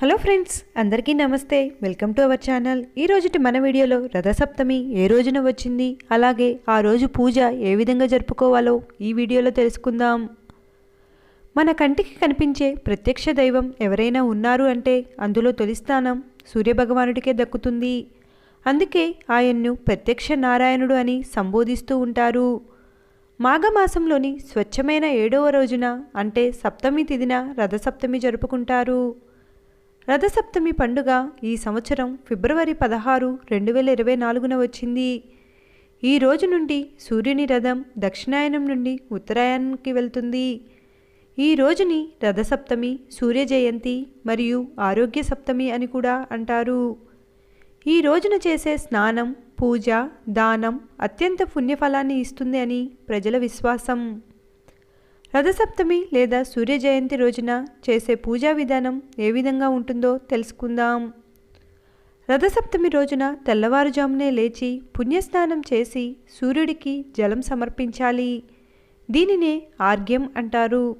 Hello friends అందరికీ నమస్తే. Welcome to our channel. ఈ రోజుటి మన వీడియోలో రథసప్తమి ఏ రోజున వచ్చింది? అలాగే ఆ రోజు పూజ ఏ విధంగా జరుపుకోవాలో ఈ వీడియోలో తెలుసుకుందాం. మన కంటికి కనిపించే ప్రత్యక్ష దైవం ఎవరైనా ఉన్నారు అంటే అందులో తొలి స్థానం సూర్యభగవానుడికే దక్కుతుంది. అందుకే ఆయన్ను ప్రత్యక్ష నారాయణుడు అని సంబోధిస్తూ ఉంటారు. మాఘమాసంలోని స్వచ్ఛమైన ఏడవ రోజున అంటే సప్తమి తిదిన రథసప్తమి జరుపుకుంటారు. రథసప్తమి పండుగ ఈ సంవత్సరం ఫిబ్రవరి పదహారు రెండు వేల ఇరవై నాలుగున వచ్చింది. ఈ రోజు నుండి సూర్యుని రథం దక్షిణాయనం నుండి ఉత్తరాయణానికి వెళ్తుంది. ఈ రోజుని రథసప్తమి సూర్య జయంతి మరియు ఆరోగ్య సప్తమి అని కూడా అంటారు. ఈ రోజున చేసే స్నానం పూజ దానం అత్యంత పుణ్యఫలాన్ని ఇస్తుంది అని ప్రజల విశ్వాసం. రథసప్తమి లేదా సూర్య జయంతి రోజున చేసే పూజా విధానం ఏ విధంగా ఉంటుందో తెలుసుకుందాం. రథసప్తమి రోజున తెల్లవారుజామునే లేచి పుణ్యస్నానం చేసి సూర్యుడికి జలం సమర్పించాలి. దీనినే ఆర్గ్యం అంటారు.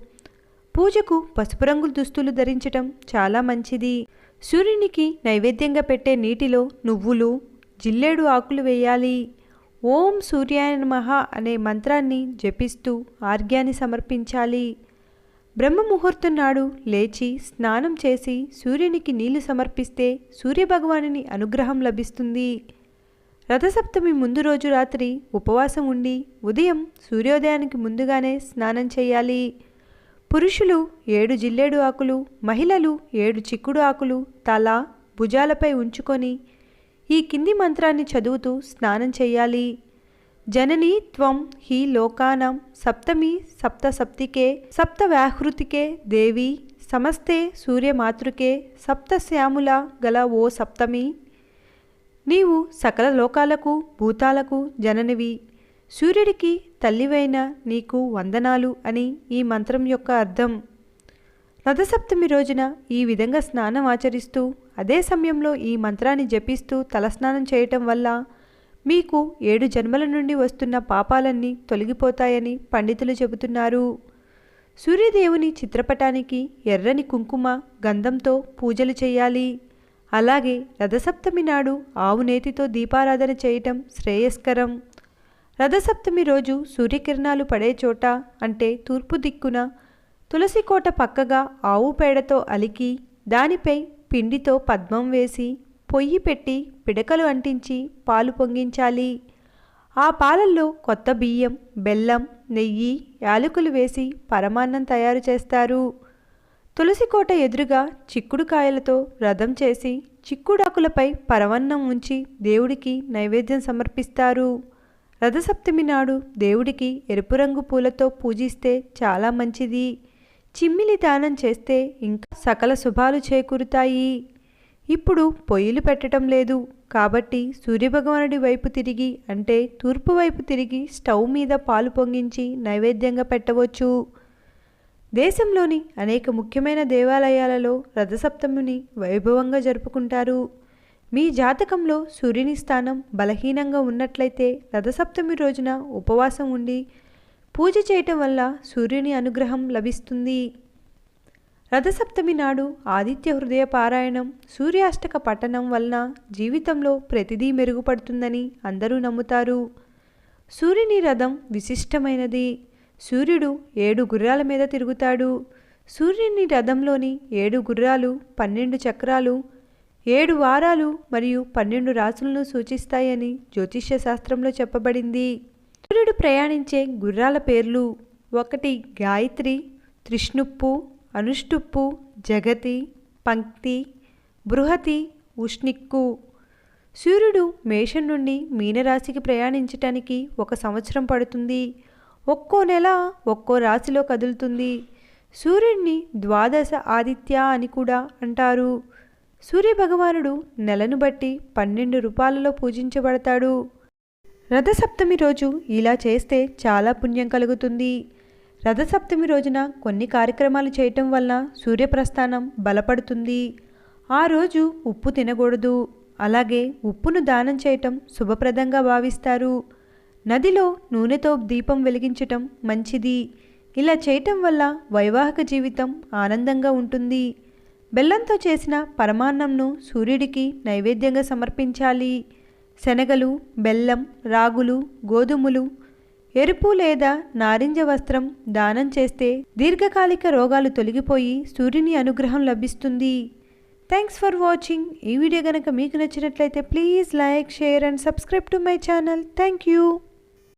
పూజకు పసుపు రంగు దుస్తులు ధరించటం చాలా మంచిది. సూర్యునికి నైవేద్యంగా పెట్టే నీటిలో నువ్వులు జిల్లేడు ఆకులు వేయాలి. ఓం సూర్యాయ నమః అనే మంత్రాన్ని జపిస్తూ ఆర్గ్యాన్ని సమర్పించాలి. బ్రహ్మ ముహూర్తం నాడు లేచి స్నానం చేసి సూర్యునికి నీళ్ళు సమర్పిస్తే సూర్యభగవానుని అనుగ్రహం లభిస్తుంది. రథసప్తమి ముందు రోజు రాత్రి ఉపవాసం ఉండి ఉదయం సూర్యోదయానికి ముందుగానే స్నానం చేయాలి. పురుషులు ఏడు జిల్లేడు ఆకులు మహిళలు ఏడు చిక్కుడు ఆకులు తల భుజాలపై ఉంచుకొని ఈ కింది మంత్రాన్ని చదువుతూ స్నానం చేయాలి. జననీ త్వం హి లోకానం సప్తమి సప్త సప్తికే సప్త వ్యాహృతికే దేవి సమస్తే సూర్యమాతృకే సప్త శ్యాముల గల ఓ సప్తమి. నీవు సకల లోకాలకు భూతాలకు జననివి. సూర్యుడికి తల్లివైన నీకు వందనాలు అని ఈ మంత్రం యొక్క అర్థం. రథసప్తమి రోజున ఈ విధంగా స్నానం ఆచరిస్తూ అదే సమయంలో ఈ మంత్రాన్ని జపిస్తూ తలస్నానం చేయటం వల్ల మీకు ఏడు జన్మల నుండి వస్తున్న పాపాలన్నీ తొలగిపోతాయని పండితులు చెబుతున్నారు. సూర్యదేవుని చిత్రపటానికి ఎర్రని కుంకుమ గంధంతో పూజలు చేయాలి. అలాగే రథసప్తమి నాడు ఆవు నేతితో దీపారాధన చేయటం శ్రేయస్కరం. రథసప్తమి రోజు సూర్యకిరణాలు పడే చోట అంటే తూర్పు దిక్కున తులసి కోట పక్కగా ఆవు పేడతో అలికి దానిపై పిండితో పద్మం వేసి పొయ్యి పెట్టి పిడకలు అంటించి పాలు పొంగించాలి. ఆ పాలల్లో కొత్త బియ్యం బెల్లం నెయ్యి యాలకులు వేసి పరమాన్నం తయారు చేస్తారు. తులసి కోట ఎదురుగా చిక్కుడు కాయలతో రథం చేసి చిక్కుడాకులపై పరవన్నం ఉంచి దేవుడికి నైవేద్యం సమర్పిస్తారు. రథసప్తమి నాడు దేవుడికి ఎరుపు రంగు పూలతో పూజిస్తే చాలా మంచిది. చిమ్మిలి దానం చేస్తే ఇంకా సకల శుభాలు చేకూరుతాయి. ఇప్పుడు పొయ్యిలు పెట్టడం లేదు. కాబట్టి సూర్యభగవానుడి వైపు తిరిగి అంటే తూర్పు వైపు తిరిగి స్టవ్ మీద పాలు పొంగించి నైవేద్యంగా పెట్టవచ్చు. దేశంలోని అనేక ముఖ్యమైన దేవాలయాలలో రథసప్తమిని వైభవంగా జరుపుకుంటారు. మీ జాతకంలో సూర్యుని స్థానం బలహీనంగా ఉన్నట్లయితే రథసప్తమి రోజున ఉపవాసం ఉండి పూజ చేయటం వల్ల సూర్యుని అనుగ్రహం లభిస్తుంది. రథసప్తమి నాడు ఆదిత్య హృదయ పారాయణం సూర్యాష్టక పఠనం వలన జీవితంలో ప్రతిదీ మెరుగుపడుతుందని అందరూ నమ్ముతారు. సూర్యుని రథం విశిష్టమైనది. సూర్యుడు ఏడు గుర్రాల మీద తిరుగుతాడు. సూర్యుని రథంలోని ఏడు గుర్రాలు పన్నెండు చక్రాలు ఏడు వారాలు మరియు పన్నెండు రాసులను సూచిస్తాయని జ్యోతిష్య శాస్త్రంలో చెప్పబడింది. సూర్యుడు ప్రయాణించే గుర్రాల పేర్లు ఒకటి గాయత్రి త్రిష్ణుప్పు అనుష్టుప్పు జగతి పంక్తి బృహతి ఉష్ణిక్కు. సూర్యుడు మేషం నుండి మీనరాశికి ప్రయాణించటానికి ఒక సంవత్సరం పడుతుంది. ఒక్కో నెల ఒక్కో రాశిలో కదులుతుంది. సూర్యుడిని ద్వాదశ ఆదిత్య అని కూడా అంటారు. సూర్యభగవానుడు నెలను బట్టి పన్నెండు రూపాలలో పూజించబడతాడు. రథసప్తమి రోజు ఇలా చేస్తే చాలా పుణ్యం కలుగుతుంది. రథసప్తమి రోజున కొన్ని కార్యక్రమాలు చేయటం వల్ల సూర్యప్రస్థానం బలపడుతుంది. ఆ రోజు ఉప్పు తినకూడదు. అలాగే ఉప్పును దానం చేయటం శుభప్రదంగా భావిస్తారు. నదిలో నూనెతో దీపం వెలిగించటం మంచిది. ఇలా చేయటం వల్ల వైవాహిక జీవితం ఆనందంగా ఉంటుంది. బెల్లంతో చేసిన పరమాన్నంను సూర్యుడికి నైవేద్యంగా సమర్పించాలి. శనగలు బెల్లం రాగులు గోధుమలు ఎరుపు లేదా నారింజ వస్త్రం దానం చేస్తే దీర్ఘకాలిక రోగాలు తొలగిపోయి సూర్యుని అనుగ్రహం లభిస్తుంది. థ్యాంక్స్ ఫర్ వాచింగ్ ఈ వీడియో కనుక మీకు నచ్చినట్లయితే please like share and subscribe to my channel thank you